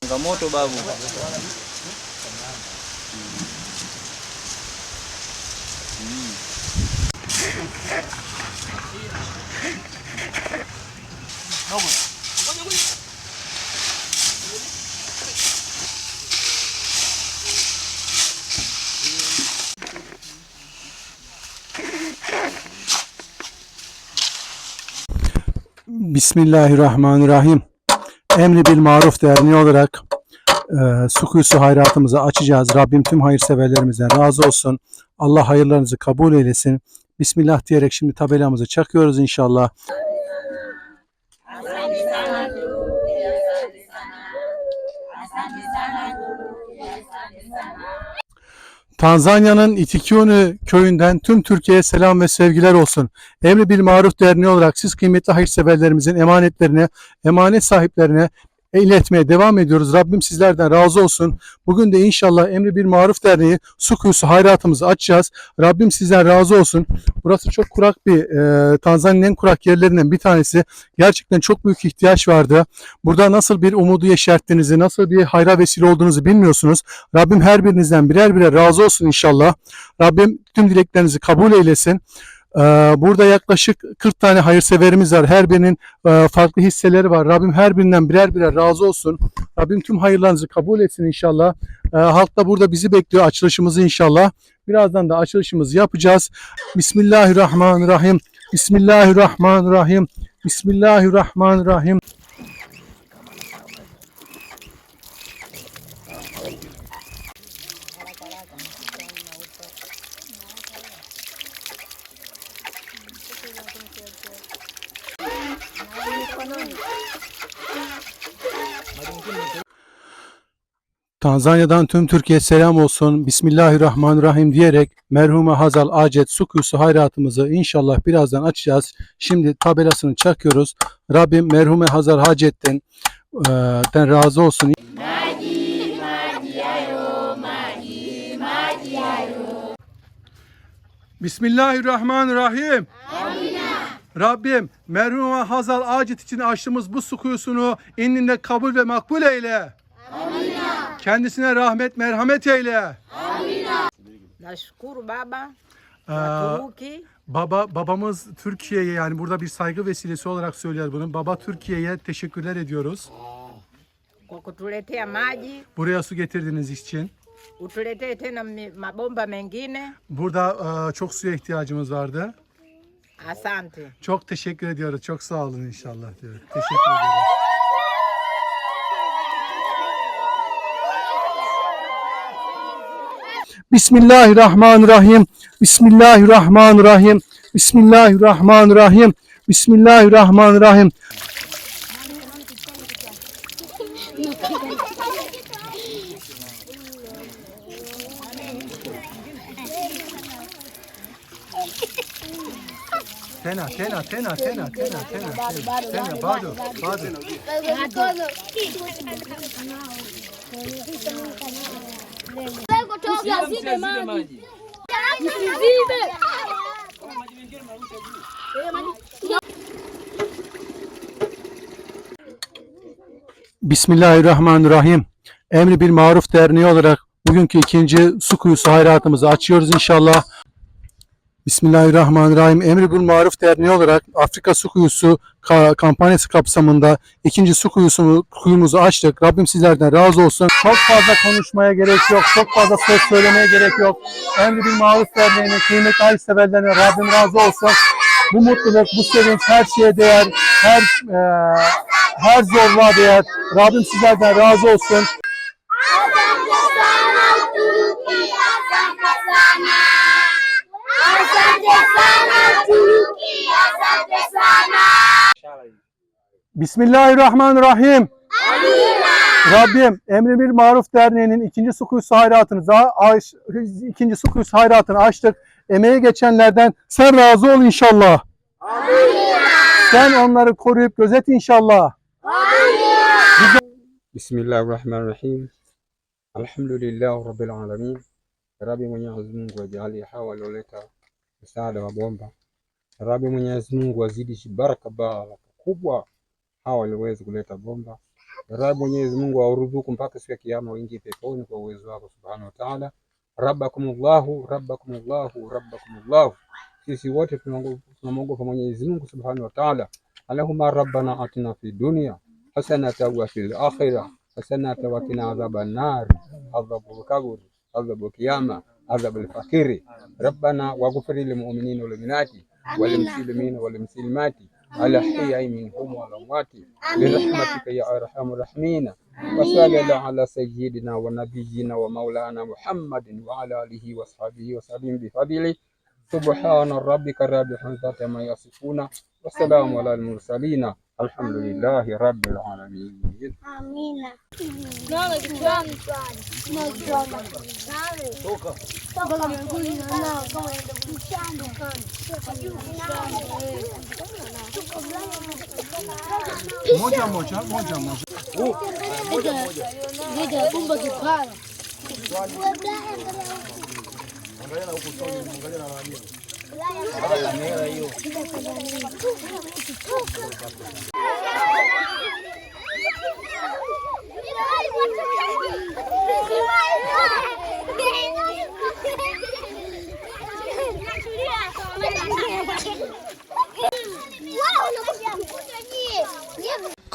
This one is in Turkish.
Changamoto babu. Bismillahirrahmanirrahim. Emri bil Maruf Derneği olarak e, su kuyusu hayratımızı açacağız. Rabbim tüm hayırseverlerimizden razı olsun. Allah hayırlarınızı kabul eylesin. Bismillah diyerek şimdi tabelamızı çakıyoruz inşallah. Asante sana ndugu, asante sana. Asante sana ndugu, asante sana. Tanzanya'nın İtikyonu köyünden tüm Türkiye'ye selam ve sevgiler olsun. Emri bil Maruf Derneği olarak siz kıymetli hayırseverlerimizin emanetlerine, emanet sahiplerine iletmeye devam ediyoruz. Rabbim sizlerden razı olsun. Bugün de inşallah Emri bil Maruf Derneği su kuyusu hayratımızı açacağız. Rabbim sizden razı olsun. Burası çok kurak bir e, Tanzanya'nın kurak yerlerinden bir tanesi. Gerçekten çok büyük ihtiyaç vardı. Burada nasıl bir umudu yeşerttiğinizi, nasıl bir hayra vesile olduğunuzu bilmiyorsunuz. Rabbim her birinizden birer birer razı olsun inşallah. Rabbim tüm dileklerinizi kabul eylesin. Ee, Burada yaklaşık 40 tane hayırseverimiz var. Her birinin e, farklı hisseleri var. Rabbim her birinden birer birer razı olsun. Rabbim tüm hayırlarınızı kabul etsin inşallah. Ee, Halk da burada bizi bekliyor açılışımızı inşallah. Birazdan da açılışımızı yapacağız. Bismillahirrahmanirrahim. Bismillahirrahmanirrahim. Bismillahirrahmanirrahim. Tanzanya'dan tüm Türkiye selam olsun. Bismillahirrahmanirrahim diyerek merhume Hazal Acet su kuyusu hayratımızı inşallah birazdan açacağız. Şimdi tabelasını çakıyoruz. Rabbim merhume Hazal Hacet'ten e, den razı olsun. Bismillahirrahmanirrahim. Rabbim merhume Hazal Acet için açtığımız bu su kuyusunu indinde kabul ve makbul eyle. Kendisine rahmet merhamet eyle. Nashukuru baba Ee, baba babamız Türkiye'ye yani burada bir saygı vesilesi olarak söylüyor bunu. Baba Türkiye'ye teşekkürler ediyoruz. kwa kutuletea maji, Buraya su getirdiğiniz için. utuletee tena mi- mabomba mengine. Burada e, çok suya ihtiyacımız vardı. Asante. Çok teşekkür ediyoruz. Çok sağ olun inşallah diyoruz. Teşekkür ediyoruz. Bismillahirrahmanirrahim. Bismillahirrahmanirrahim. Bismillahirrahmanirrahim. Bismillahirrahmanirrahim. Tena, tena, tena, tena, tena, tena, tena, bado, bado. Bismillahirrahmanirrahim. Emri bir Maruf Derneği olarak bugünkü ikinci su kuyusu hayratımızı açıyoruz inşallah. Bismillahirrahmanirrahim. Emri bir Maruf Derneği olarak Afrika Su Kuyusu ka- kampanyası kapsamında ikinci su kuyusunu, kuyumuzu açtık. Rabbim sizlerden razı olsun. Çok fazla konuşmaya gerek yok. Çok fazla söz söylemeye gerek yok. Emri bir Maruf Derneği'nin kıymetli hayırseverlerine Rabbim razı olsun. Bu mutluluk, bu sevinç her şeye değer. Her e, her zorluğa değer. Rabbim sizlerden razı olsun. Asante sana Turuki, asante sana. Asante sana Turuki, asante sana. Bismillahirrahmanirrahim. Rabbim Emri Bir Maruf Derneği'nin ikinci su kuyusu hayratını daha aç- ikinci su kuyusu hayratını açtık. Emeğe geçenlerden sen razı ol inşallah. Sen onları koruyup gözet inşallah. Bismillahirrahmanirrahim. Alhamdulillah rabbil alamin. Rabi Mwenyezi Mungu ajalie hawa walioleta msaada wa bomba. Rabi Mwenyezi Mungu azidishe baraka baraka kubwa hawa walioweza kuleta bomba. Rabb Mwenyezi Mungu awaruzuku mpaka siku ya kiyama uingie peponi kwa uwezo wako subhanahu wa ta'ala. Rabbakumullahu rabbakumullahu rabbakumullahu, sisi wote tunamwogopa Mwenyezi Mungu subhanahu wa ta'ala. Allahumma rabbana atina fi dunya hasanatan wa fil akhirah hasanatan wa qina adhaban nar adhabul qabr adhabul kiyama adhabul fakiri rabbana waghfir lil mu'minina wal mu'minati wal muslimina wal muslimati الأحياء منهم والأموات برحمتك يا أرحم الراحمين. وصلى الله على سيدنا ونبينا ومولانا محمد وعلى آله وصحبه وسلم بفضله. سبحان ربك رب العزة عما يصفون والسلام على المرسلين. الحمد لله رب العالمين. Amina. Moja moja moja moja. Angalia na hiyo.